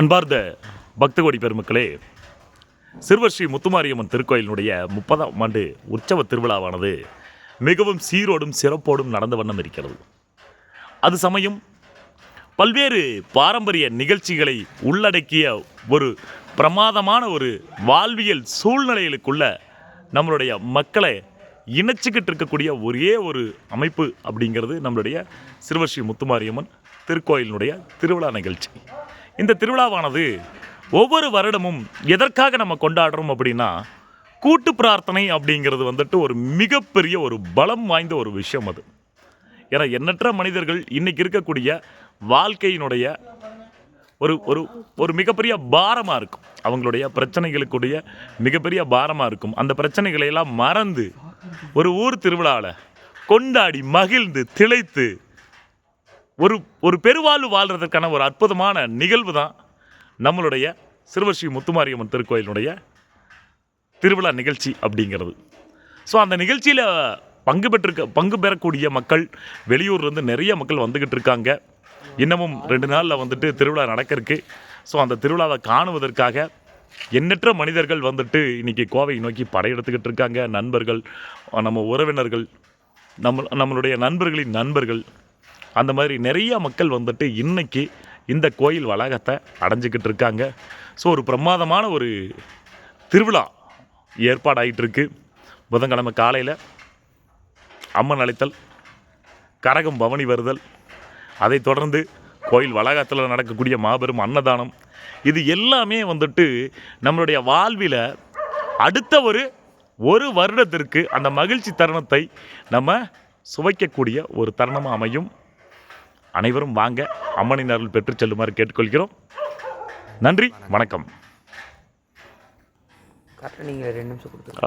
அன்பார்ந்த பக்தகோடி பெருமக்களே சிறுவர் ஸ்ரீ முத்துமாரியம்மன் திருக்கோயிலினுடைய முப்பதாம் ஆண்டு உற்சவ திருவிழாவானது மிகவும் சீரோடும் சிறப்போடும் நடந்த வண்ணம் இருக்கிறது. அது சமயம் பல்வேறு பாரம்பரிய நிகழ்ச்சிகளை உள்ளடக்கிய ஒரு பிரமாதமான ஒரு வாழ்வியல் சூழ்நிலைகளுக்குள்ள நம்மளுடைய மக்களை இணைச்சிக்கிட்டு இருக்கக்கூடிய ஒரே ஒரு அமைப்பு அப்படிங்கிறது நம்மளுடைய சிறுவர் ஸ்ரீ முத்துமாரியம்மன் திருக்கோயிலினுடைய திருவிழா நிகழ்ச்சி. இந்த திருவிழாவானது ஒவ்வொரு வருடமும் எதற்காக நம்ம கொண்டாடுறோம் அப்படின்னா கூட்டு பிரார்த்தனை அப்படிங்கிறது வந்துட்டு ஒரு மிகப்பெரிய ஒரு பலம் வாய்ந்த ஒரு விஷயம் அது. ஏன்னா எண்ணற்ற மனிதர்கள் இன்றைக்கி இருக்கக்கூடிய வாழ்க்கையினுடைய ஒரு ஒரு ஒரு மிகப்பெரிய பாரமாக இருக்கும். அவங்களுடைய பிரச்சனைகளுக்குடைய மிகப்பெரிய பாரமாக இருக்கும். அந்த பிரச்சனைகளை எல்லாம் மறந்து ஒரு ஊர் திருவிழாவில் கொண்டாடி மகிழ்ந்து திளைத்து ஒரு ஒரு பெருவாழ்வு வாழ்கிறதுக்கான ஒரு அற்புதமான நிகழ்வு தான் நம்மளுடைய சிறுவர் ஸ்ரீ முத்துமாரியம்மன் திருக்கோயிலினுடைய திருவிழா நிகழ்ச்சி அப்படிங்கிறது. ஸோ அந்த நிகழ்ச்சியில் பங்கு பெற்றிருக்க பங்கு பெறக்கூடிய மக்கள் வெளியூர்லேருந்து நிறைய மக்கள் வந்துக்கிட்டு இருக்காங்க. இன்னமும் ரெண்டு நாளில் வந்துட்டு திருவிழா நடக்கிறதுக்கு. ஸோ அந்த திருவிழாவை காணுவதற்காக எண்ணற்ற மனிதர்கள் வந்துட்டு இன்றைக்கி கோவை நோக்கி படையெடுத்துக்கிட்டு இருக்காங்க. நண்பர்கள் நம்ம உறவினர்கள் நம்ம நம்மளுடைய நண்பர்களின் நண்பர்கள் அந்த மாதிரி நிறைய மக்கள் வந்துட்டு இன்றைக்கி இந்த கோயில் வளாகத்தை அடைஞ்சிக்கிட்டு இருக்காங்க. ஸோ ஒரு பிரமாதமான ஒரு திருவிழா ஏற்பாடாயிட்டிருக்கு. புதன்கிழமை காலையில் அம்மன் அழைத்தல் கரகம் பவனி வருதல் அதைத் தொடர்ந்து கோயில் வளாகத்தில் நடக்கக்கூடிய மாபெரும் அன்னதானம். இது எல்லாமே வந்துட்டு நம்மளுடைய வாழ்வில் அடுத்த ஒரு ஒரு வருடத்திற்கு அந்த மகிழ்ச்சி தருணத்தை நம்ம சுவைக்கக்கூடிய ஒரு தருணமாக அமையும். அனைவரும் வாங்க அம்மனின் அருள் பெற்றுச் செல்லுமாறு கேட்டுக்கொள்கிறோம். நன்றி வணக்கம். கரெக்டாக நீங்கள் ரெண்டு நிமிஷம் கொடுத்துருங்க.